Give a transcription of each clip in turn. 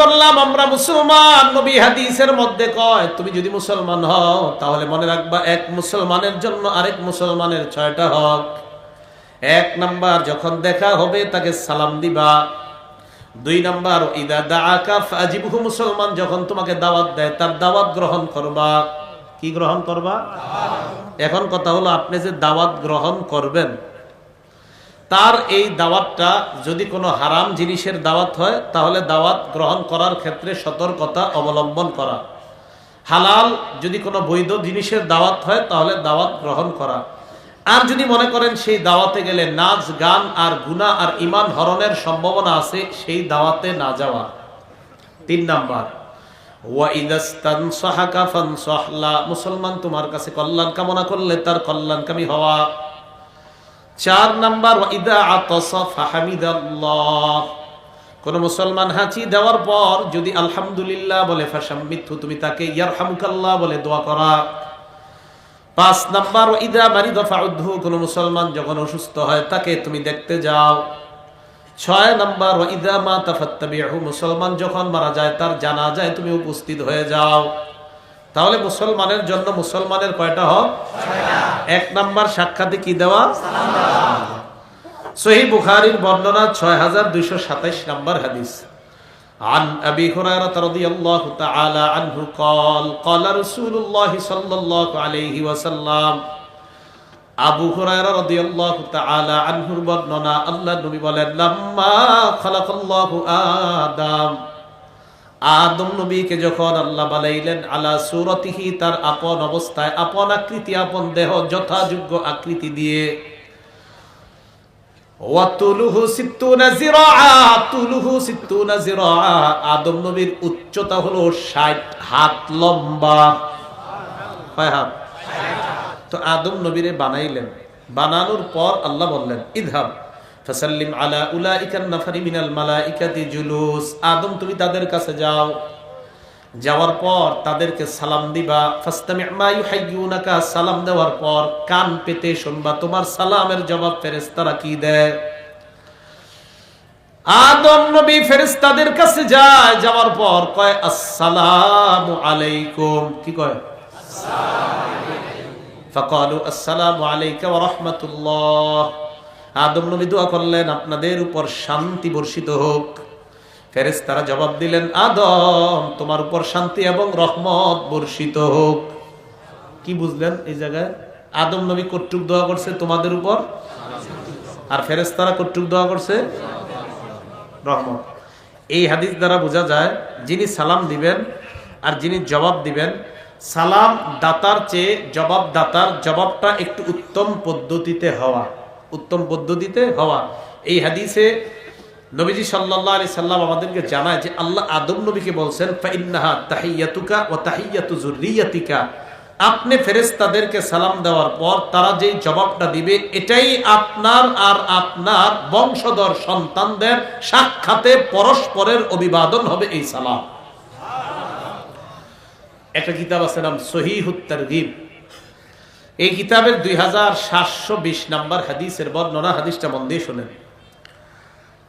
করলাম, আমরা মুসলমান। নবী হাদিসের মধ্যে কয়, তুমি যদি মুসলমান হও, তাহলে মনে রাখবা এক মুসলমানের জন্য আরেক মুসলমানের ছয়টা হক। এক নাম্বার, যখন দেখা হবে, তাকে সালাম দিবা। দুই নাম্বার, ইদা দাআকা ফাজিবহু মুসলমান যখন তোমাকে দাওয়াত দেয়, তার দাওয়াত গ্রহণ করবা। কি গ্রহণ করবা? এখন কথা হলো, আপনি যে দাওয়াত গ্রহণ করবেন তার এই দাওয়াতটা যদি কোনো হারাম জিনিসের দাওয়াত হয়, তাহলে দাওয়াত গ্রহণ করার ক্ষেত্রে সতর্কতা অবলম্বন করা। হালাল যদি কোনো বৈধ জিনিসের দাওয়াত হয়, তাহলে দাওয়াত গ্রহণ করা। আর যদি মনে করেন সেই দাওয়াতে গেলে নাচ, গান আর গুনাহ আর ইমান হরণের সম্ভাবনা আছে, সেই দাওয়াতে না যাওয়া। তিন নাম্বার মুসলমান তোমার কাছে কল্যাণ কামনা করলে তার কল্যাণকামী হওয়া। চার নাম্বার কোন মুসলমান হাঁচি দেওয়ার পর যদি আলহামদুলিল্লাহ বলে ফাসাম্মিথু তুমি তাকে ইয়ারহামুকাল্লাহ বলে দোয়া করা। পাঁচ নাম্বার ইদা মারি দফা উদ্ধু কোন মুসলমান যখন অসুস্থ হয়, তাকে তুমি দেখতে যাও। ছয় নাম্বার ইদা মা তাফাত্তাবিহু মুসলমান যখন মারা যায়, তার জানা যায় তুমি উপস্থিত হয়ে যাও। তাহলে মুসলমানের জন্য মুসলমানের কয়টা হক এক নাম্বার সাক্ষাতে কি দেওয়া সহি বুখারীর বর্ণনা ছয় হাজার দুইশো সাতাইশ নাম্বার হাদিস عن أبي هريرة رضي الله تعالى عنه قال قال رسول الله صلى الله عليه وسلم আবু হুরায়রা রাদিয়াল্লাহু তাআলা আনহুর বর্ণনা আল্লাহ নবী বলেন লাম্মা খালাকাল্লাহু আদম আদম নবীকে যখন আল্লাহ বানাইলেন, আলা সুরতিহি তার আপন অবস্থায়, আপন আকৃতি, আপন দেহ, যথাযোগ্য আকৃতি দিয়ে উচ্চতা হলো 60 হাত লম্বা। তো আদম নবীরে বানাইলেন। বানানোর পর আল্লাহ বললেন, ইদহাব। ফাসাল্লিম আলা উলাইকান নাফারি মিনাল মালাইকাতি জুলুস। আদম তুমি তাদের কাছে যাও। যাওয়ার পর তাদেরকে সালাম দিবা। ফাস্তামি মা ইউহাইয়ুনাকা সালাম দেওয়ার পর কান পেতে শুনবা তোমার সালামের জবাব ফেরেশতারা কি দেয়? আদম নবী ফেরেশতাদের কাছে যায় যাওয়ার পর কয় আসসালামু আলাইকুম। কি কয়? ফাকালু আসসালামু আলাইকা ওয়া রাহমাতুল্লাহ। আদম নবী দোয়া করলেন, আপনাদের উপর শান্তি বর্ষিত হোক। ফেরেস তারা জবাব দিলেন, আদম, তোমার উপর শান্তি এবং রহমত বর্ষিত হোক। কি বুঝলেন এই জায়গায়? আদম নবী কর্তৃক দোয়া করছে তোমাদের উপর? আর ফেরেশতারা কর্তৃক দোয়া করছে? রহমত। এই হাদিস দ্বারা বোঝা যায়, যিনি সালাম দিবেন আর যিনি জবাব দিবেন, সালাম দাতার চেয়ে জবাব দাতার জবাবটা একটু উত্তম পদ্ধতিতে হওয়া। উত্তম পদ্ধতিতে হওয়া। এই হাদিসে নবীজি সাল্লাহ আলি সাল্লাম আমাদেরকে জানায় যে আল্লাহ আদম নবীকে বলছেন, ফাইন্নাহা তাহিয়াতুকা ও তাহিয়াতু জুরিয়াতিকা আপনি ফেরেশতাদেরকে সালাম দেওয়ার পর তারা যেই জবাবটা দিবে, এটাই আপনার আর আপনার বংশধর সন্তানদের সাক্ষাতে পরস্পরের অভিবাদন হবে এই সালাম। একটা কিতাব আছে নাম সহিহুত তারগিব। এই কিতাবের দুই হাজার সাতশো বিশ নাম্বার হাদিসের বর্ণনা হাদিসটা মন দিয়ে শোনেন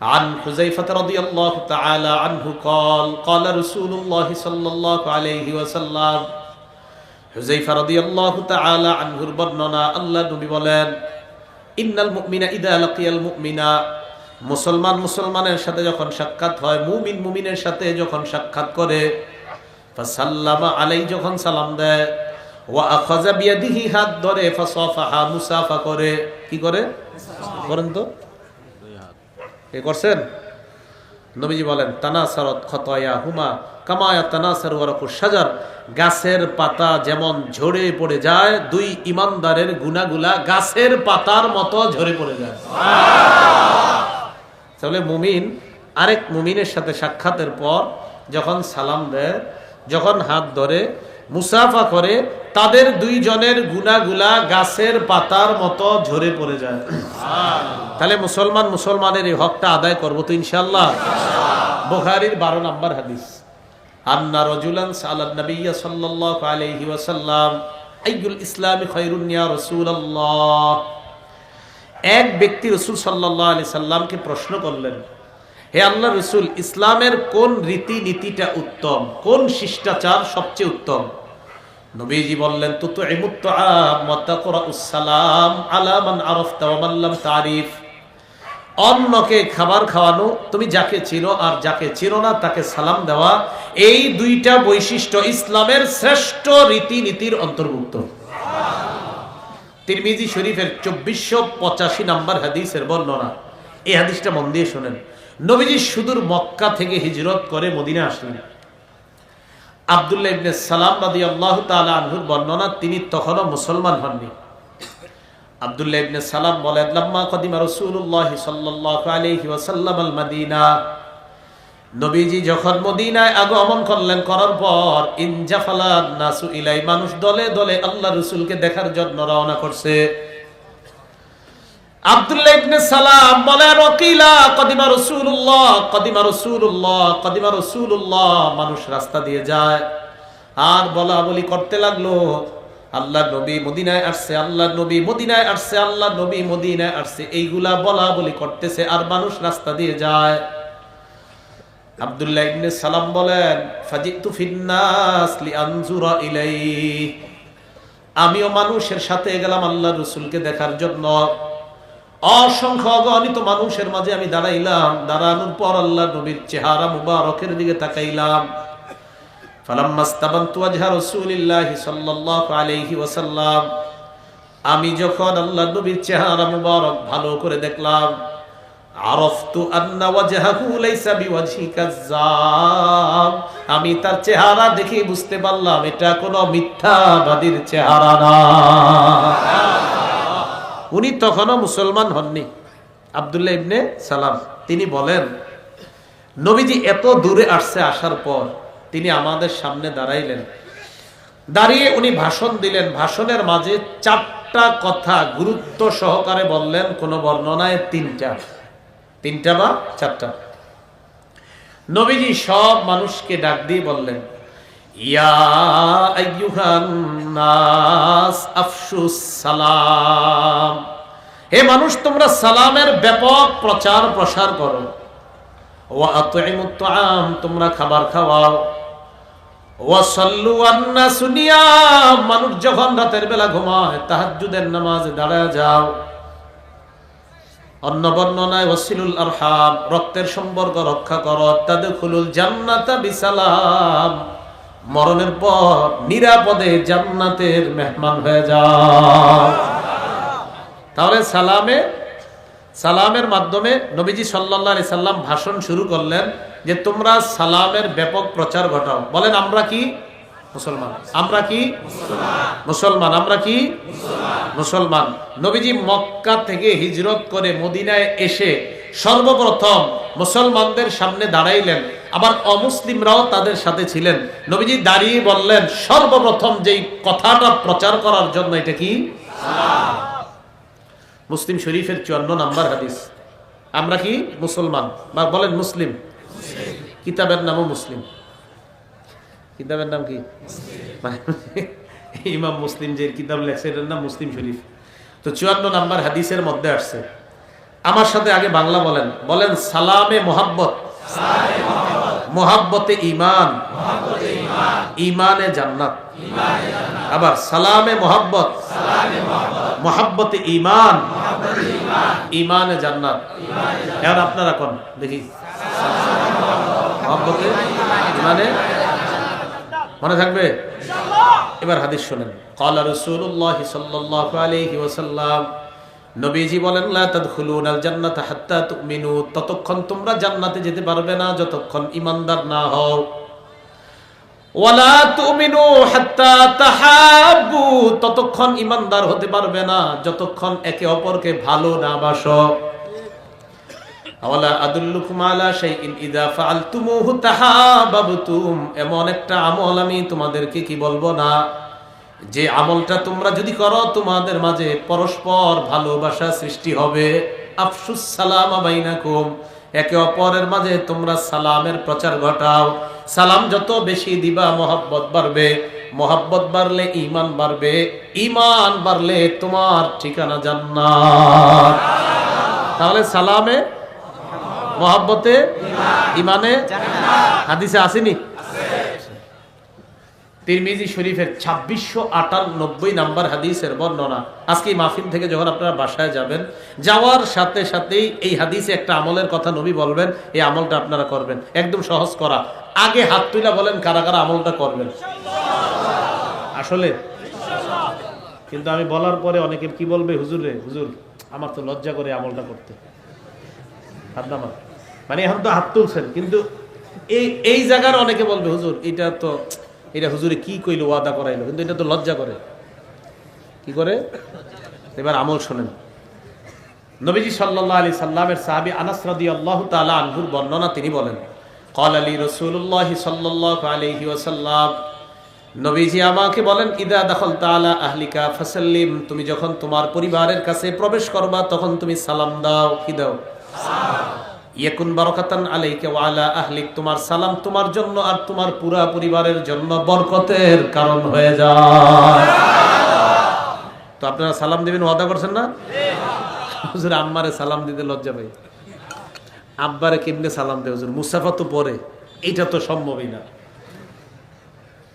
عن حذيفة رضي الله تعالى عنه قال قال رسول الله صلى الله عليه وسلم حذيفة رضي الله تعالى عنه বর্ণনা আল্লাহ নবী বলেন ইন্নাল মুমিনা ইদা লাকিয়াল মুমিনা মুসলমান মুসলমানের সাথে যখন সাক্ষাৎ হয় মুমিন মুমিনের সাথে যখন সাক্ষাৎ করে ফাসাল্লামা আলাই যখন সালাম দেয় হাত ধরে, ফাসাফাহা, মুসাফা করে। কি করে? করেন তো। এ করছেন? নবীজি বলেন, তানাসারত খতয়া হুমা কামায়া তানাসার ওয়ারাকুর সাজার গাছের পাতা যেমন ঝরে পড়ে যায়, দুই ইমানদারের গুনাগুলা গাছের পাতার মতো ঝরে পড়ে যায়। তাহলে মুমিন, আরেক মুমিনের সাথে সাক্ষাতের পর যখন সালাম দেয়, যখন হাত ধরে মুসাফা করে, তাদের দুইজনের গুনাগুলা গাছের পাতার মতো ঝরে পড়ে যায়। তাহলে মুসলমান মুসলমানের এই হকটা আদায় করব তো ইনশাল্লাহ বুখারীর বারো নম্বর হাদিস। আন্না রজুলান সালাদ এক ব্যক্তি রসুল প্রশ্ন করলেন, হে আল্লাহ রসুল, ইসলামের কোন রীতি নীতিটা উত্তম? কোন শিষ্টাচার সবচেয়ে উত্তম? নবীজি বললেন তু তো সালাম আলামান আরফতা ওয়ামাল্লাম তারিফ। অন্যকে খাবার খাওয়ানো, তুমি যাকে চিনো আর যাকে চিনো না, তাকে সালাম দেওয়া। এই দুইটা বৈশিষ্ট্য ইসলামের শ্রেষ্ঠ রীতিনীতির অন্তর্ভুক্ত। তিরমিজি শরীফের চব্বিশশো পঁচাশি নাম্বার হাদিসের বর্ণনা। এই হাদিসটা মন দিয়ে শোনেন। নবীজি সুদূর মক্কা থেকে হিজরত করে মদিনা আসলেন। আবদুল্লাহ ইবনে সালাম রাদি আল্লাহ তাআলা আনহুর বর্ণনা, তিনি তখনও মুসলমান হননি। আবদুল্লাহ ইবনে সালাম বলেন, লাম্মা কদিমা রাসূলুল্লাহ সাল্লাল্লাহু আলাইহি ওয়াসাল্লাম আল মদিনা নবীজি যখন মদিনায় আগমন করলেন, করার পর ইনজাফালা নাসু ইলাই, মানুষ দলে দলে আল্লাহ রসুলকে দেখার জন্য রওনা করছে। আব্দুল্লাহ ইবনে সালাম বলে রকিলা কদিমা রাসূলুল্লাহ কদিমা রাসূলুল্লাহ কদিমা রাসূলুল্লাহ। মানুষ রাস্তা দিয়ে যায়। আর বলা বলি করতে লাগল, আল্লাহ নবী মদিনায় আসছে, আল্লাহ নবী মদিনায় আসছে, আল্লাহ নবী মদিনায় আসছে। এইগুলা বলা বলি করতেছে, আর মানুষ রাস্তা দিয়ে যায়। আব্দুল্লাহ ইবনে সালাম বলেন, ফাজিতু ফিন্নাস লিআনজুরা ইলাইহি। আমিও মানুষের সাথে গেলাম আল্লাহ রসুলকে দেখার জন্য। অসংখ্য অগণিত মানুষের মাঝে আমি দাঁড়াইলাম। দাঁড়ানোর পর আল্লাহ নবীর চেহারা মুবারকের দিকে তাকাইলাম। আমি যখন আল্লাহ নবীর চেহারা মুবারক ভালো করে দেখলাম আমি তার চেহারা দেখে বুঝতে পারলাম, এটা কোনো মিথ্যাবাদীর চেহারা না। উনি তখনও মুসলমান হননি। আবদুল্লাহ ইবনে সালাম, তিনি বলেন, নবীজি এত দূরে আসছে আসার পর তিনি আমাদের সামনে দাঁড়াইলেন। দাঁড়িয়ে উনি ভাষণ দিলেন। ভাষণের মাঝে চারটা কথা গুরুত্ব সহকারে বললেন, কোন বর্ণনায় তিনটা। তিনটা বা চারটা। নবীজি সব মানুষকে ডাক দিয়ে বললেন হে মানুষ, তোমরা সালামের ব্যাপক প্রচার প্রসার করো। তোমরা খাবার খাওয়াও। মানুষ যখন রাতের বেলা ঘুমায় যাও। অন্য বর্ণনায়, ওয়াসিলুল আরহাম, রক্তের সম্পর্ক রক্ষা করো। তাদের খুলুল জান্নাতা বিসালাম। মরণের পর নিরাপদে জান্নাতের মেহমান হয়ে যাও তাহলে সালামে, সালামের মাধ্যমে নবীজি সাল্লাহ সাল্লাম ভাষণ শুরু করলেন যে, তোমরা সালামের ব্যাপক প্রচার ঘটাও। বলেন, আমরা কি মুসলমান? আমরা কি মুসলমান? আমরা কি মুসলমান? নবীজি মক্কা থেকে হিজরত করে মদিনায় এসে সর্বপ্রথম মুসলমানদের সামনে দাঁড়াইলেন। আবার অমুসলিমরাও তাদের সাথে ছিলেন। নবীজি দাঁড়িয়ে বললেন, সর্বপ্রথম যেই কথাটা প্রচার করার জন্য এটা কি? মুসলিম শরীফের চুয়ান্ন নাম্বার হাদিস। আমরা কি? মুসলমান। বা বলেন মুসলিম। কিতাবের নামও মুসলিম। কিতাবের নাম কি? ইমাম মুসলিম যে কিতাব লেখছে, এটার নাম মুসলিম শরীফ। তো চুয়ান্ন নাম্বার হাদিসের মধ্যে আসছে। আমার সাথে আগে বাংলা বলেন। বলেন, সালামে মোহাব্বত। মোহাব্বতে ইমান ইমানে জান্নাত। আবার, সালামে মোহাব্বত। মোহাব্বতে ইমান ইমানে জান্নাত। এখন আপনারা কোন? দেখি। মোহাব্বতে ইমানে মনে থাকবে? এবার হাদিস শোনেন। কালা রাসূলুল্লাহ সাল্লাল্লাহু আলাইহি ওয়াসাল্লাম নবীজি বলেন ততক্ষণ তোমরা জান্নাতে যেতে পারবে না যতক্ষণ ঈমানদার না হও। ততক্ষণ ঈমানদার হতে পারবে না যতক্ষণ একে অপরকে ভালো না বাসো। এমন একটা আমল আমি তোমাদেরকে কি বলব না। যে আমলটা তোমরা যদি করো, তোমাদের মাঝে পরস্পর ভালোবাসা সৃষ্টি হবে। আফসুস সালাম বাইনাকুম। একে অপরের মাঝে তোমরা সালামের প্রচার ঘটাও। সালাম যত বেশি দিবা, মোহাব্বত বাড়বে। মোহাব্বত বাড়লে ইমান বাড়বে। ইমান বাড়লে তোমার ঠিকানা জান্নাত। তাহলে সালামে, মহাব্বতে ইমানে হাদিসে আসেনি? তিরমিজি শরীফের ছাব্বিশশো আটানব্বই নাম্বার হাদিসের বর্ণনা। আজকে মাহফিল থেকে যখন আপনারা বাসায় যাবেন, যাওয়ার সাথে সাথেই এই হাদিসে একটা আমলের কথা নবী বলবেন, এই আমলটা আপনারা করবেন। একদম সহজ করা। আগে হাত তুলা বলেন, কারা কারা আমলটা করবেন। আসলে? কিন্তু আমি বলার পরে অনেকে কি বলবে, হুজুর রে, হুজুর, আমার তো লজ্জা করে আমলটা করতে। হাত নামা মানে এখন তো হাত তুলছেন, কিন্তু এই এই জায়গার অনেকে বলবে, হুজুর, এটা তো এটা হুজুরে কি কইলো, ওয়াদা করাইলো, কিন্তু এটা তো লজ্জা করে। কি করে? এবার আমল শোনেন। নবীজি সাল্লাহ আলি সাল্লামের সাহাবি আনাস আল্লাহ তালা আনহুর বর্ণনা তিনি বলেন কল আলী রসুল্লাহ সাল্লাহ আলহি ওসাল্লাম নবীজি আমাকে বলেন, ইদা দখল তালা আহলিকা ফসল্লিম, তুমি যখন তোমার পরিবারের কাছে প্রবেশ করবা, তখন তুমি সালাম দাও। কি দাও? ইয়েকুন বারকাতান আলাইকা ওয়া আলা আহলিক, তোমার সালাম তোমার জন্য আর তোমার পুরা পরিবারের জন্য বরকতের কারণ হয়ে যায়। তো আপনারা সালাম দিবেন, ওয়াদা করছেন না? হুজুর, আম্মারে সালাম দিতে লজ্জা পাই। আব্বারে কেমনে সালাম দেয় হুজুর? মুসাফা তো পরে এটা তো সম্ভবই না।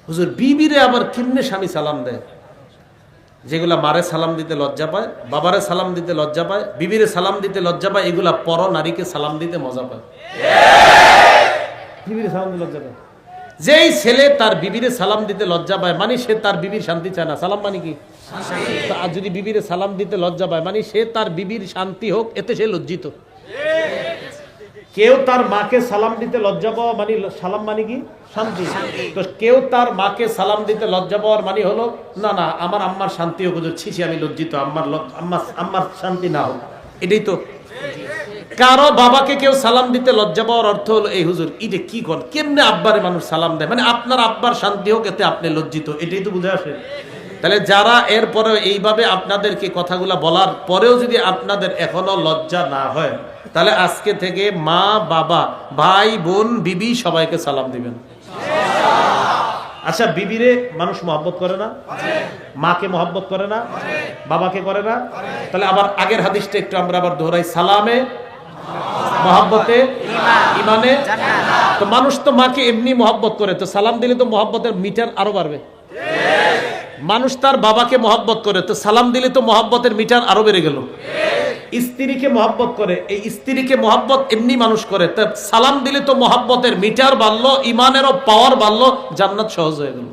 হুজুর, বিবিরে আবার কেমনে স্বামী সালাম দেয়? যেগুলা মারে সালাম দিতে লজ্জা পায় বাবারে সালাম দিতে লজ্জা পায় বিবিরে সালাম দিতে লজ্জা পায় এগুলা পর নারীকে সালাম দিতে মজা পায়। বিবিরে সালাম দিতে লজ্জা পায়। যেই ছেলে তার বিবিরে সালাম দিতে লজ্জা পায় মানে সে তার বিবির শান্তি চায় না। সালাম মানে কি? আর যদি বিবিরে সালাম দিতে লজ্জা পায় মানে সে তার বিবির শান্তি হোক এতে সে লজ্জিত। কেউ তার মাকে সালাম দিতে লজ্জা পাওয়া মানে সালাম মানে কি? শান্তি। তো কেউ তার মাকে সালাম দিতে লজ্জা পাওয়ার মানে হলো না না আমার আম্মার শান্তি হোক ছিছি আমি লজ্জিত আম্মার লজ- আম্মা আম্মার শান্তি না হোক। এটাই তো। কারও বাবাকে কেউ সালাম দিতে লজ্জা পাওয়ার অর্থ হলো এই হুজুর এটা কি কর? কেমনে আব্বারে মানুষ সালাম দেয়? মানে আপনার আব্বার শান্তি হোক এতে আপনি লজ্জিত। এটাই তো বুঝে আসে। তাহলে যারা এরপরে এইভাবে আপনাদেরকে কথাগুলা বলার পরেও যদি আপনাদের এখনও লজ্জা না হয় তাহলে আজকে থেকে মা, বাবা, ভাই, বোন, বিবি সবাইকে সালাম দিবেন। আচ্ছা বিবিরে মানুষ মহব্বত করে না? মাকে মহব্বত করে না? বাবাকে করে না? তাহলে আবার আগের হাদিসটা একটু আমরা আবার দোহরাই। সালামে, মহব্বতে ইমানে তো মানুষ তো মাকে এমনি মহব্বত করে, তো সালাম দিলে তো মহব্বতের মিটার আরও বাড়বে। মানুষ তার বাবাকে মহব্বত করে, তো সালাম দিলে তো মহব্বতের মিটার আরও বেড়ে গেল। স্ত্রীকে মহব্বত করে এই স্ত্রীকে মহব্বত এমনি মানুষ করে তা সালাম দিলে তো মহব্বতের মিটার বাড়লো ইমানেরও পাওয়ার বাড়লো জান্নাত সহজ হয়ে গেল।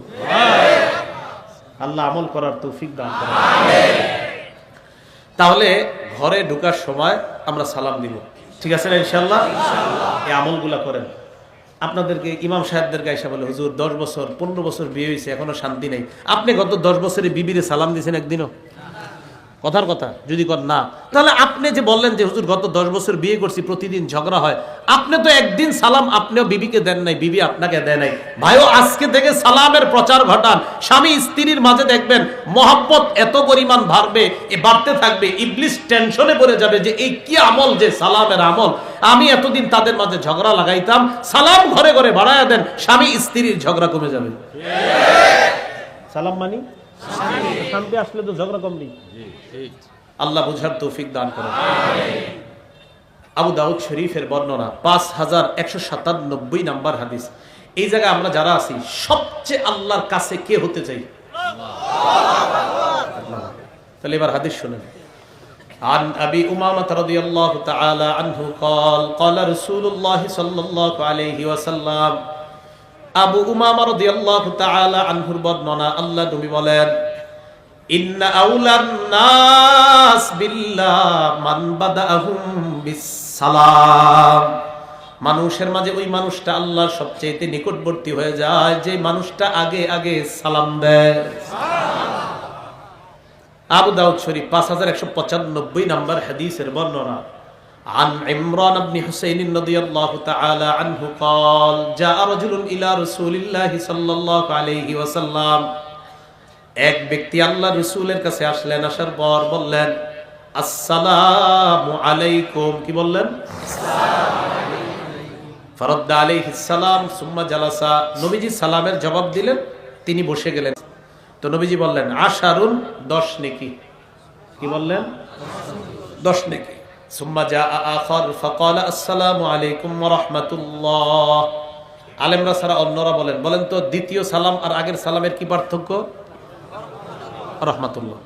আল্লাহ আমল করার তৌফিক দান করে তাহলে ঘরে ঢোকার সময় আমরা সালাম দিব। ঠিক আছে না ইনশাল্লাহ এই আমলগুলা করেন। আপনাদেরকে ইমাম সাহেবদের গাইসা বলে হুজুর দশ বছর পনেরো বছর বিয়ে হয়েছে এখনও শান্তি নেই। আপনি গত দশ বছরে বিবিরে সালাম দিয়েছেন একদিনও? কথার কথা, যদি কর না। তাহলে আপনি যে বললেন যে, হুজুর, গত দশ বছর বিয়ে করছি, প্রতিদিন ঝগড়া হয়। আপনি তো একদিন সালাম আপনিও বিবিকে দেন নাই, বিবি আপনাকে দেয় নাই। ভাইও আজকে থেকে সালামের প্রচার ঘটান। স্বামী স্ত্রীর মাঝে দেখবেন, মহাব্বত এত পরিমাণ বাড়বে, এ বাড়তে থাকবে, ইবলিস টেনশনে পড়ে যাবে যে, এই কি আমল যে সালামের আমল? আমি এতদিন তাদের মাঝে ঝগড়া লাগাইতাম। সালাম ঘরে ঘরে বাড়ায় দেন, স্বামী স্ত্রীর ঝগড়া কমে যাবে। সালাম মানি? শান্তি আসলে তো ঝগড়া কমনি আল্লাহ বুঝার তৌফিক দান করেন আবু দাউদ শরীফের বর্ণনা পাঁচ হাজার একশো সাতানব্বই নাম্বার হাদিস এই জায়গায় আমরা যারা আছি সবচেয়ে আল্লাহর কাছে কে হতে চাই আল্লাহ। তাহলে এবার হাদিস শুনেন عن أبي أمامة رضي الله تعالى عنه قال قال رسول الله صلى الله عليه وسلم আবু উমামা রাদিয়াল্লাহু তাআলা আনহুর বর্ণনা, আল্লাহ নবী বলেন, ইন্না আউলান নাস বিল্লাহ মান বাদাহুম বিসসালাম। মানুষের মাঝে ওই মানুষটা আল্লাহর সবচেয়ে নিকটবর্তী হয়ে যায়, যে মানুষটা আগে আগে সালাম দেয়। আবু দাউদ শরীফ পাঁচ হাজার একশো পঁচানব্বই নম্বর হাদিসের বর্ণনা। عن عمران بن حسين رضي الله تعالى عنه قال جاء رجل إلى رسول الله صلى الله عليه وسلم এক ব্যক্তি আল্লাহ রসুলের কাছে আসলেন আসার পর বললেন আসসালামু আলাইকুম কি বললেন ফরদ্দা আলাইহিস সালাম সুম্মা জালাসা নবীজি সালামের জবাব দিলেন তিনি বসে গেলেন তো নবীজি বললেন আশারুন দশ নেকি কি বললেন দশ নেকি সুম্মা জা আখর ফকাল আসসালামু আলাইকুম রহমতুল্লাহ। আলেমরা সারা অন্যরা বলেন বলেন তো দ্বিতীয় সালাম আর আগের সালামের কি পার্থক্য? রহমাতুল্লাহ।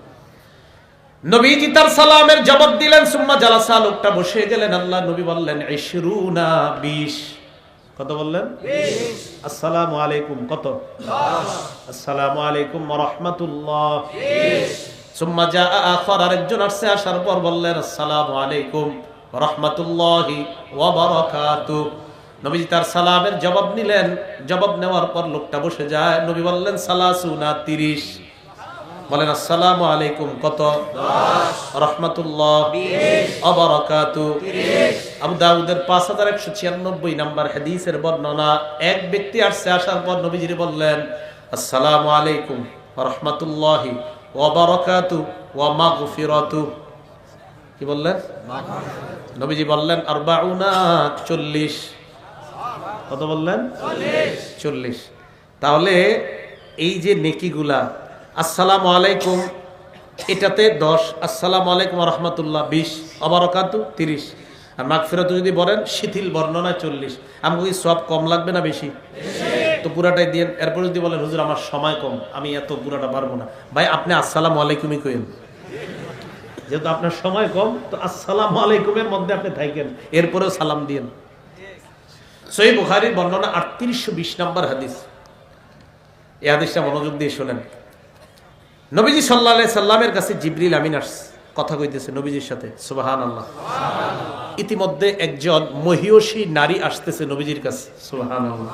নবীজি তার সালামের জবাব দিলেন সুম্মা জালাসা লোকটা বসে গেলেন আল্লাহ নবী বললেন ইশরুনা বিশ। কত বললেন? আসসালামু আলাইকুম। কত? আসসালামু আলাইকুম রহমাতুল্লাহ। সুম্মা আখর আরেকজন আসছে আসার পর বললেন আসসালামু আলাইকুম রহমাতুল্লাহি ওয়া বারাকাতু। নবীজি তার সালামের জবাব নিলেন। জবাব নেওয়ার পর লোকটা বসে যায়। নবী বললেন সালাসুনা তিরিশ। বলেন আসসালামু আলাইকুম। কত? রহমতুল্লাহ অবরাকাতু আবু দাউদের পাঁচ হাজার একশো ছিয়ানব্বই নাম্বার হাদিসের বর্ণনা। এক ব্যক্তি আসছে আসার পর নবীজিরে বললেন আসসালামু আলাইকুম রহমতুল্লাহি ওয়া বললেন? নবীজি বললেন, আরবাউনা চল্লিশ। কত বললেন? চল্লিশ। তাহলে এই যে নেকিগুলা, আসসালামু আলাইকুম, এটাতে দশ, আসসালামু আলাইকুম রহমতুল্লাহ বিশ অবরকাতু তিরিশ। আর মাঘ মাগফিরাতু যদি বলেন, শিথিল বর্ণনা চল্লিশ। আমাকে সব কম লাগবে না বেশি? তো পুরাটাই দিয়ে, এরপর যদি বলেন, হুজুর, আমার সময় কম, আমি এত পুরাটা পারব না। ভাই, আপনি আসসালামু আলাইকুমই কইন। যেহেতু আপনার সময় কম, তো আসসালামু আলাইকুমের মধ্যে আপনি থাকেন। এরপরেও সালাম দিয়েন। সই বুখারির বর্ণনা আটত্রিশশো বিশ নম্বর হাদিস। এই হাদিসটা মনোযোগ দিয়ে শোনেন। নবীজি সাল্লাহ সাল্লামের কাছে জিবরিল আমিন আস কথা কইতেছে নবীজির সাথে সুবাহান আল্লাহ ইতিমধ্যে একজন মহিয়সী নারী আসতেছে নবীজির কাছে সুবাহান আল্লাহ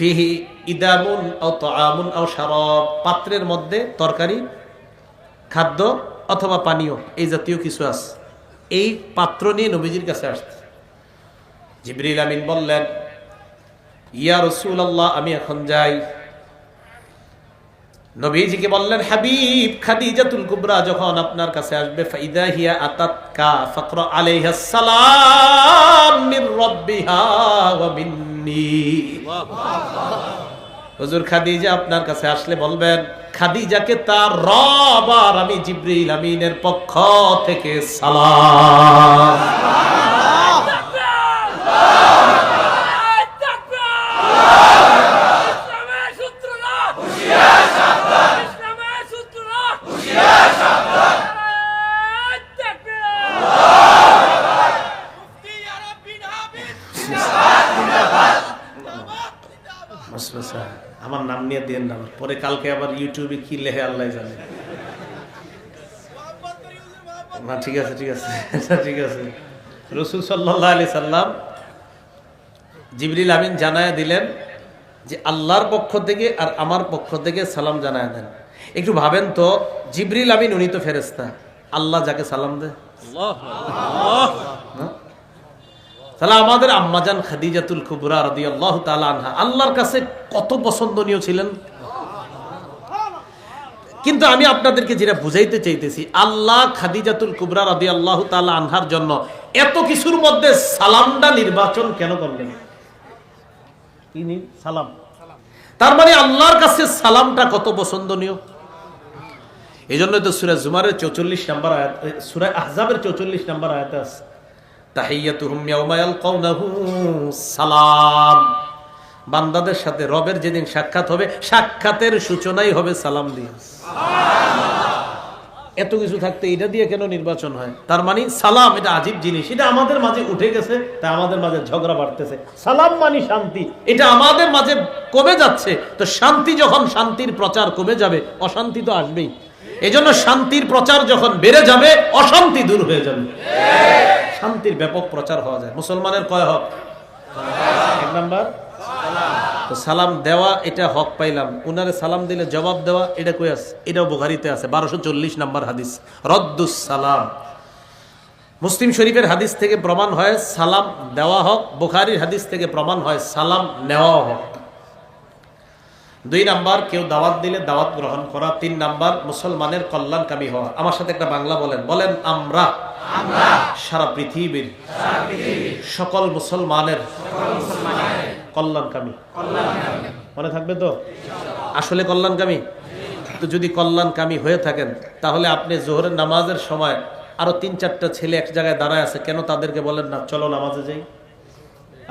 ফিহি ইদামুন ও পাত্রের মধ্যে তরকারি, খাদ্য অথবা পানীয়, এই জাতীয় কিছু আছে। এই পাত্র নিয়ে নবীজির কাছে আসছে। জিবরিল আমিন বললেন, ইয়া রসুল আল্লাহ আমি এখন যাই। নবীজিকে বললেন, হাবিব, খাদিজাতুল কুবরা যখন আপনার কাছে আসবে, ফাইদা হিয়া আতাতকা ফাকর আলাইহা সালাম মির রাব্বিহা ওয়া মিন্নি হুজুর খাদিজা আপনার কাছে আসলে বলবেন, খাদিজাকে তার রব আর আমি জিব্রিল আমিনের পক্ষ থেকে সালাম মাসমাসা, আমার নাম নিয়ে দেন না পরে কালকে আবার ইউটিউবে কি লেহে আল্লাহ জানে। না ঠিক আছে ঠিক আছে। ঠিক আছে। রসুল সাল্লাহ আলি সাল্লাম জিবরিল আমিন জানায় দিলেন যে আল্লাহর পক্ষ থেকে আর আমার পক্ষ থেকে সালাম জানায় দেন। একটু ভাবেন তো জিবরিল আমিন উনি তো ফেরেস্তা আল্লাহ যাকে সালাম দেয়। হ্যাঁ? তাহলে আমাদের আম্মাজান খাদিজাতুল কুবরা রদি আল্লাহ তালা আনহা আল্লাহর কাছে কত পছন্দনীয় ছিলেন? কিন্তু আমি আপনাদেরকে যেটা বুঝাইতে চাইতেছি, আল্লাহ খাদিজাতুল কুবরা রদি আল্লাহ তালা আনহার জন্য এত কিছুর মধ্যে সালামটা নির্বাচন কেন করলেন? কি নি? সালাম। তার মানে আল্লাহর কাছে সালামটা কত পছন্দনীয়? এই জন্য তো সুরা জুমারের চৌচল্লিশ নাম্বার আয়াত সুরা আহজাবের চৌচল্লিশ নাম্বার আয়াত আছে সালাম। বান্দাদের সাথে রবের যেদিন সাক্ষাৎ হবে, সাক্ষাতের সূচনাই হবে সালাম দিয়ে। এত কিছু থাকতে এটা দিয়ে কেন নির্বাচন হয়? তার মানে সালাম, এটা আজীব জিনিস। এটা আমাদের মাঝে উঠে গেছে তাই আমাদের মাঝে ঝগড়া বাড়তেছে। সালাম মানে শান্তি। এটা আমাদের মাঝে কমে যাচ্ছে। তো শান্তি যখন শান্তির প্রচার কমে যাবে, অশান্তি তো আসবেই। এজন্য শান্তির প্রচার যখন বেড়ে যাবে, অশান্তি দূর হয়ে যাবে। শান্তির ব্যাপক প্রচার হওয়া যায়। মুসলমানের কয় হক? এক নাম্বার। তো সালাম দেওয়া এটা হক পাইলাম। উনারে সালাম দিলে জবাব দেওয়া এটা কই আছে? এটাও বুখারিতে আছে বারোশো চল্লিশ নাম্বার হাদিস। রদ্দুস সালাম। মুসলিম শরীফের হাদিস থেকে প্রমাণ হয় সালাম দেওয়া হোক। বুখারির হাদিস থেকে প্রমাণ হয় সালাম নেওয়া হোক। দুই নাম্বার কেউ দাওয়াত দিলে দাওয়াত গ্রহণ করা। তিন নাম্বার মুসলমানের কল্যাণকামী হওয়া। আমার সাথে একটা বাংলা বলেন। বলেন আমরা। সারা পৃথিবীর। সকল মুসলমানের। কল্যাণকামী। মনে থাকবে তো? আসলে কল্যাণকামী? তো যদি কল্যাণকামী হয়ে থাকেন তাহলে আপনি জোহরের নামাজের সময় আরও তিন চারটা ছেলে এক জায়গায় দাঁড়ায় আছে কেন তাদেরকে বলেন না চলো নামাজে যাই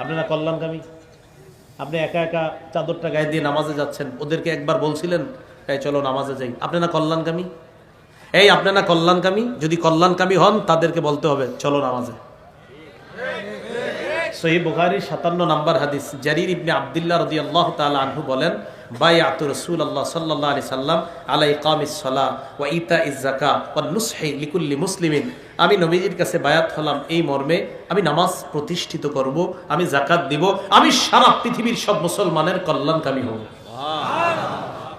আপনি না কল্যাণকামী? আপনি একা একা চাদরটা গায়ে দিয়ে নামাজে যাচ্ছেন ওদেরকে একবার বলছিলেন তাই চলো নামাজে যাই আপনি না কল্যাণকামী? এই আপনি না কল্যাণকামী? যদি কল্যাণকামী হন তাদেরকে বলতে হবে চলো নামাজে সাতান্ন নম্বর হাদিস। বলেন রসুল আল্লাহ সাল্লাম আলাই মুসলিমিন। আমি নবীজির কাছে বায়াত হলাম এই মর্মে, আমি নামাজ প্রতিষ্ঠিত করব, আমি জাকাত দিব, আমি সারা পৃথিবীর সব মুসলমানের কল্যাণকামী হব।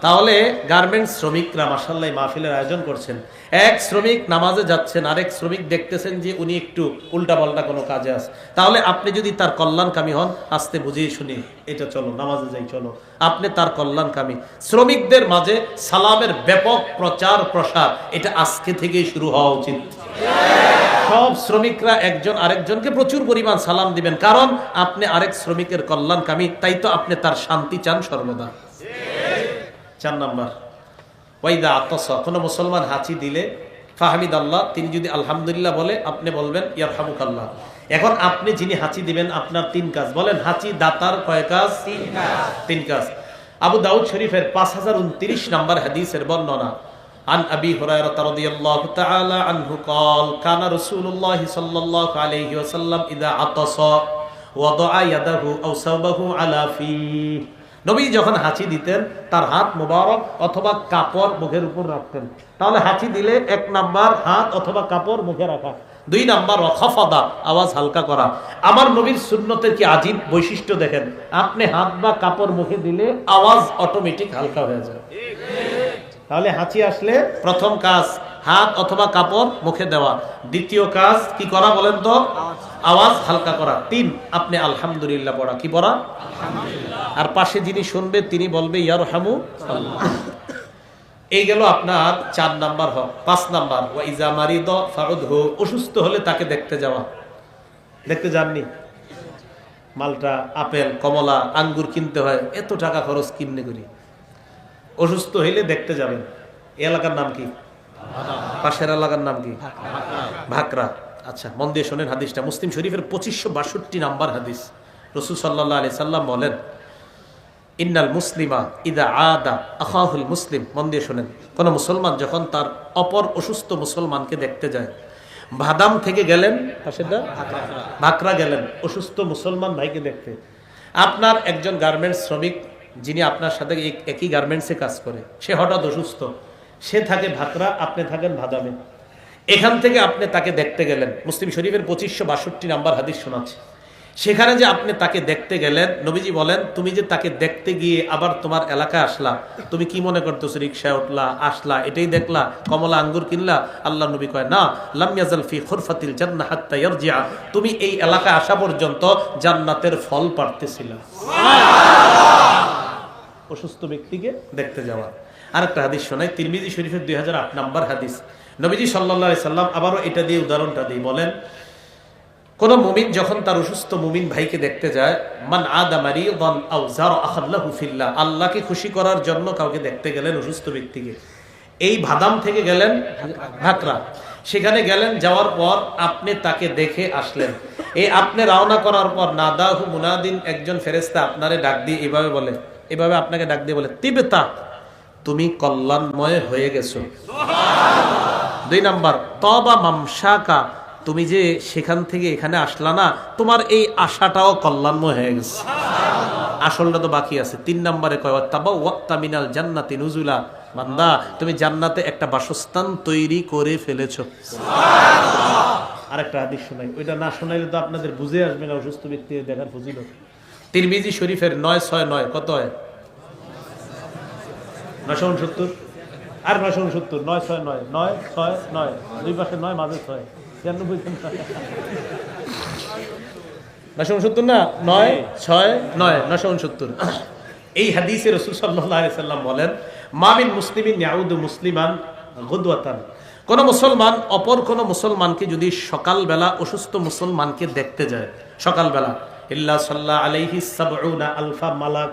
তাহলে গার্মেন্টস শ্রমিকরা মাসাল্লাহ মাহফিলের আয়োজন করছেন। এক শ্রমিক নামাজে যাচ্ছেন, আরেক শ্রমিক দেখতেছেন যে উনি একটু উল্টাপাল্টা কোনো কাজে আছে। তাহলে আপনি যদি তার কল্যাণকামী হন, আস্তে বুঝিয়ে শুনি, এটা চলো, নামাজে যাই, চলো। আপনি তার কল্যাণকামী। শ্রমিকদের মাঝে সালামের ব্যাপক প্রচার প্রসার, এটা আজকে থেকেই শুরু হওয়া উচিত। সব শ্রমিকরা একজন আরেকজনকে প্রচুর পরিমাণ সালাম দিবেন, কারণ আপনি আরেক শ্রমিকের কল্যাণকামী, তাই তো আপনি তার শান্তি চান সর্বদা। চার নাম্বার ওয়াইদা আতস কোনো মুসলমান হাঁচি দিলে ফাহমিদ আল্লাহ তিনি যদি আলহামদুলিল্লাহ বলে আপনি বলবেন ইয়ার হামুক আল্লাহ এখন আপনি যিনি হাঁচি দিবেন আপনার তিন কাজ বলেন হাঁচি দাতার কয় কাজ তিন কাজ আবু দাউদ শরীফের পাঁচ হাজার উনত্রিশ নাম্বার হাদিসের বর্ণনা عن أبي هريرة رضي الله تعالى عنه قال كان رسول الله صلى الله عليه وسلم إذا عطس وضع يده أو ثوبه على فيه নবী যখন হাঁচি দিতেন, তার হাত মোবারক অথবা কাপড় মুখের উপর রাখতেন। তাহলে হাঁচি দিলে এক নাম্বার হাত অথবা কাপড় মুখে রাখা। দুই নাম্বার, রখাফাদা, আওয়াজ হালকা করা। আমার নবীর সুন্নতের কি আজীব বৈশিষ্ট্য দেখেন? আপনি হাত বা কাপড় মুখে দিলে আওয়াজ অটোমেটিক হালকা হয়ে যায়। তাহলে হাঁচি আসলে প্রথম কাজ হাত অথবা কাপড় মুখে দেওয়া। দ্বিতীয় কাজ কি করা বলেন তো? আওয়াজ হালকা করা। তিন আপনি আলহামদুলিল্লাহ পড়া। কি পড়া? আর পাশে যিনি শুনবে তিনি বলবে ইয়ার হামু এই গেল আপনার চার নাম্বার হক পাঁচ নাম্বার। ওয়া ইজা মারিদ ফাউদহু অসুস্থ হলে তাকে দেখতে যাওয়া। দেখতে যাননি? মালটা আপেল কমলা আঙ্গুর কিনতে হয় এত টাকা খরচ কিনে করি? অসুস্থ হইলে দেখতে যাবেন। এলাকার নাম কি? পাশের এলাকার নাম কি? ভাকরা। আচ্ছা মন দিয়ে শোনেন হাদিসটা। মুসলিম শরীফের পঁচিশশো বাষট্টি নাম্বার হাদিস। রসুল সাল্লাহ আলি সাল্লাম বলেন, ইন্নাল মুসলিমা ইদা আদা আখাহুল মুসলিম। মন দিয়ে শোনেন, কোন মুসলমান যখন তার অপর অসুস্থ মুসলমানকে দেখতে যায় ভাদাম থেকে গেলেন ভাকরা গেলেন, অসুস্থ মুসলমান ভাইকে দেখতে। আপনার একজন গার্মেন্টস শ্রমিক, যিনি আপনার সাথে এক- একই গার্মেন্টসে কাজ করে, সে হঠাৎ অসুস্থ। সে থাকে ভাকরা আপনি থাকেন ভাদামে। এখান থেকে আপনি তাকে দেখতে গেলেন। মুসলিম শরীফের পঁচিশশো বাষট্টি নাম্বার হাদিস শোনাচ্ছে। সেখানে যে আপনি তাকে দেখতে গেলেন, নবীজি বলেন, তুমি যে তাকে দেখতে গিয়ে আবার তোমার এলাকায় আসলা, তুমি কি মনে করতেছো রিক্সায় উঠলা, আসলা, এটাই দেখলা, কমলা আঙ্গুর কিনলা? আল্লাহ নবী কয়, না, লাম ফি খুরফাতিল জান্নাহ হাত্তা ইয়ারজিআ। তুমি এই এলাকায় আসা পর্যন্ত জান্নাতের ফল পারতেছিলা অসুস্থ ব্যক্তিকে দেখতে যাওয়া। আরেকটা হাদিস শোনায় তিরমিজি শরীফের দুই হাজার আট নাম্বার হাদিস। নবীজি সাল্লাহ সাল্লাম আবারও এটা দিয়ে উদাহরণটা দিয়ে বলেন, কোন মুমিন যখন তার অসুস্থ মুমিন ভাইকে দেখতে যায়, মান আদামারি ফিল্লাহ, আল্লাহকে খুশি করার জন্য কাউকে দেখতে গেলেন অসুস্থ ব্যক্তিকে। এই ভাদাম থেকে গেলেন ভাকরা। সেখানে গেলেন, যাওয়ার পর আপনি তাকে দেখে আসলেন। এই আপনি রওনা করার পর নাদাহু মুনাদিন একজন ফেরেস্তা আপনারে ডাক দিয়ে এভাবে বলে, এভাবে আপনাকে ডাক দিয়ে বলে, তিবেতা তুমি কল্যাণময় হয়ে গেছো। দুই নাম্বার, তবা মামসাকা, তুমি যে সেখান থেকে এখানে আসলা না, তোমার এই আশাটাও কল্যাণময় হয়ে গেছে। আসলটা তো বাকি আছে। তিন নম্বরে কয় তাবা জান্নাতি নুজুলা। বান্দা, তুমি জান্নাতে একটা বাসস্থান তৈরি করে ফেলেছো। আরেকটা হাদিস শোনাই। ওইটা না শোনাইলে তো আপনাদের বুঝে আসবে না অসুস্থ ব্যক্তি দেখার ফজিল তিরমিজি শরীফের নয় ছয় নয়, কত হয়? নয়শো উনসত্তর আর নয়শো উনসত্তর নয় ছয় নয় নয় ছয় নয় দুই পাশে নয় মাঝে ছয় ছিয়ানব্বই নশো উনসত্তর না? নয় ছয় নয় নশো উনসত্তর এই হাদিসে রসুল সাল্লাম বলেন মামিন মুসলিমিন ইয়াউদু মুসলিমান গুদওয়াতান। কোন মুসলমান অপর কোন মুসলমানকে যদি সকালবেলা অসুস্থ মুসলমানকে দেখতে যায় সকালবেলা ইল্লা সাল্লাহ আলাইহি সাবউনা আলফা মালাক।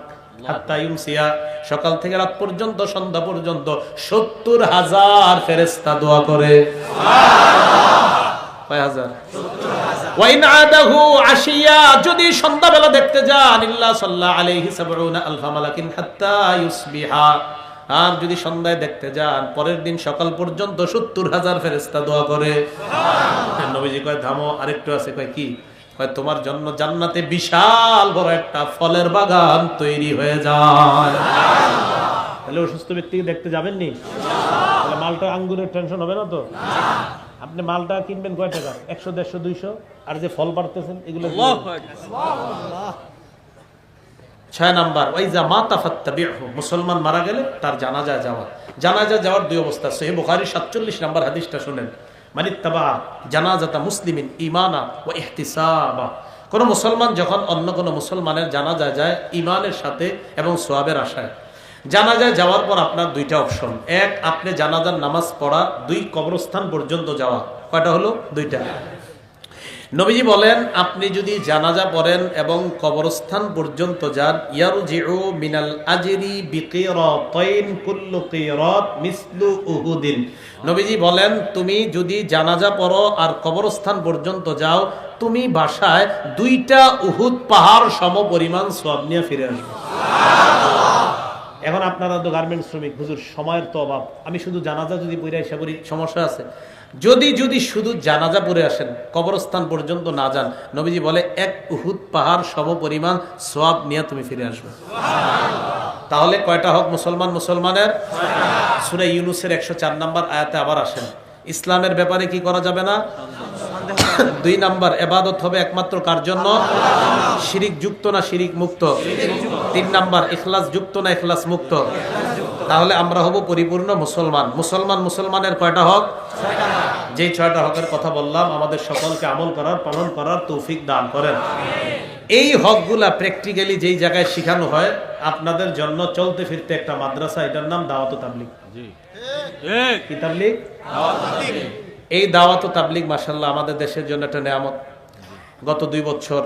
সকাল থেকে রাত পর্যন্ত সন্ধ্যা পর্যন্ত সত্তর হাজার ফেরেস্তা দোয়া করে। কয় হাজার? ওয়াইন আদাহু যদি সন্ধ্যাবেলা দেখতে যান ইল্লা সাল্লাহ আলাইহি সাবউনা আলফা মালাকিন হাত্তা ইউসবিহা। আর যদি সন্ধ্যায় দেখতে যান পরের দিন সকাল পর্যন্ত সত্তর হাজার ফেরেস্তা দোয়া করে। নবীজি কয় ধামো আরেকটু আছে কয় কি? তোমার জন্য জান্নাতে বিশাল বড় একটা ফলের বাগান তৈরি হয়ে যায়। তাহলে অসুস্থ ব্যক্তিকে দেখতে যাবেননি? তাহলে মালটা আঙ্গুরের টেনশন হবে না তো? আপনি মালটা কিনবেন কয় টাকা? একশো দেড়শো দুইশো? আর যে ফল বাড়তেছেন এগুলো ছয় নাম্বার ওই যা মাতা মুসলমান মারা গেলে তার জানাজা যাওয়া। জানাজা যাওয়ার দুই অবস্থা। সহি বুখারী সাতচল্লিশ নাম্বার হাদিসটা শুনেন। মানে তাবা জানাজাতা মুসলিমিন ইমানা ও ইহতিসাবা। কোনো মুসলমান যখন অন্য কোনো মুসলমানের জানাজা যায় ইমানের সাথে এবং সোয়াবের আশায়। জানাজায় যাওয়ার পর আপনার দুইটা অপশন। এক, আপনি জানাজার নামাজ পড়া দুই কবরস্থান পর্যন্ত যাওয়া। কয়টা হলো? দুইটা। নবীজি বলেন, আপনি যদি জানাজা পড়েন এবং কবরস্থান পর্যন্ত যান, ইয়ারজিউ মিনাল আজরি বিকিরাতাইন কুল্লু কিরাত মিসলু উহুদিন। নবীজি বলেন, তুমি যদি জানাজা পড়ো আর কবরস্থান পর্যন্ত যাও, তুমি বাসায় দুইটা উহুদ পাহাড় সম পরিমাণ সওয়াব নিয়ে ফিরে আসবে। এখন আপনারা তো গার্মেন্ট শ্রমিক, হুজুর, সময়ের তো অভাব। আমি শুধু জানাজা যদি এসে করি সমস্যা আছে। যদি যদি শুধু জানাজা পড়ে আসেন, কবরস্থান পর্যন্ত না যান, নবীজি বলে, এক উহুদ পাহাড় সম পরিমাণ সোয়াব নিয়ে তুমি ফিরে আসবে। তাহলে কয়টা হক মুসলমান মুসলমানের? সুরে ইউনুসের একশো চার নাম্বার আয়াতে আবার আসেন। ইসলামের ব্যাপারে কি করা যাবে না? দুই নাম্বার, এবাদত হবে একমাত্র কার জন্য? শিরিক যুক্ত না শিরিক মুক্ত? তিন নাম্বার, ইখলাস যুক্ত না ইখলাস মুক্ত? তাহলে আমরা হব পরিপূর্ণ মুসলমান। মুসলমান মুসলমানের কয়টা হক? যেই ছয়টা হকের কথা বললাম আমাদের সকলকে আমল করার পালন করার তৌফিক দান করেন। এই হকগুলা প্র্যাকটিক্যালি যেই জায়গায় শেখানো হয় আপনাদের জন্য চলতে ফিরতে একটা মাদ্রাসা এটার নাম দাওয়াত তাবলিক কি তাবলিক এই দাওয়াত তাবলিক মাসাল্লাহ আমাদের দেশের জন্য একটা নিয়ামত। গত দুই বছর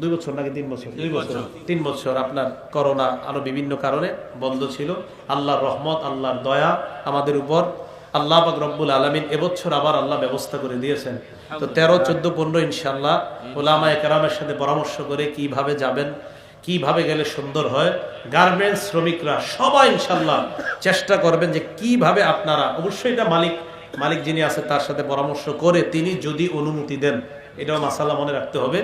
দুই বছর নাকি তিন বছর? দুই বছর। তিন বছর আপনার করোনা আরও বিভিন্ন কারণে বন্ধ ছিল। আল্লাহর রহমত আল্লাহর দয়া আমাদের উপর। আল্লাহ পাক রব্বুল আলমিন এবছর আবার আল্লাহ ব্যবস্থা করে দিয়েছেন। তো তেরো চোদ্দ পনেরো ইনশাল্লাহ ওলামা একরামের সাথে পরামর্শ করে কীভাবে যাবেন কীভাবে গেলে সুন্দর হয় গার্মেন্টস শ্রমিকরা সবাই ইনশাল্লাহ চেষ্টা করবেন যে কীভাবে আপনারা অবশ্যই এটা মালিক মালিক যিনি আছে তার সাথে পরামর্শ করে তিনি যদি অনুমতি দেন এটাও মাসাল্লাহ মনে রাখতে হবে।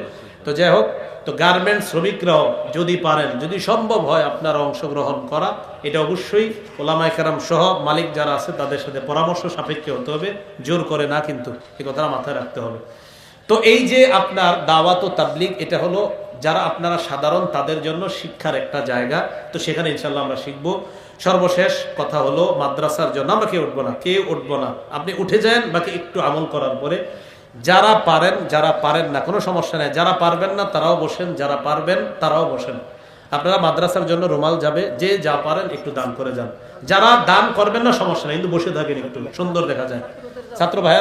তো যাই হোক, তো গার্মেন্ট শ্রমিকরাও যদি পারেন, যদি সম্ভব হয় আপনারা অংশগ্রহণ করা, এটা অবশ্যই ওলামাই কেরাম সহ মালিক যারা আছে তাদের সাথে পরামর্শ সাপেক্ষে হতে হবে, জোর করে না কিন্তু এই কথাটা মাথায় রাখতে হবে। তো এই যে আপনার দাওয়াত ও তাবলিগ, এটা হলো যারা আপনারা সাধারণ তাদের জন্য শিক্ষার একটা জায়গা, তো সেখানে ইনশাল্লাহ আমরা শিখব। সর্বশেষ কথা হলো মাদ্রাসার জন্য, আমরা কেউ উঠবো না, কেউ উঠবো না। আপনি উঠে যান, বাকি একটু আমল করার পরে যারা পারেন যারা পারেন না, কোনো সমস্যা নেই। যারা পারবেন না, তারাও বসেন, যারা পারবেন, তারাও বসেন। আপনারা মাদ্রাসার জন্য রুমাল যাবে, যে যা পারেন একটু দান করে যান। যারা দান করবেন না, সমস্যা নেই, কিন্তু বসে থাকেন একটু, সুন্দর দেখা যায়। ছাত্র ভাইয়া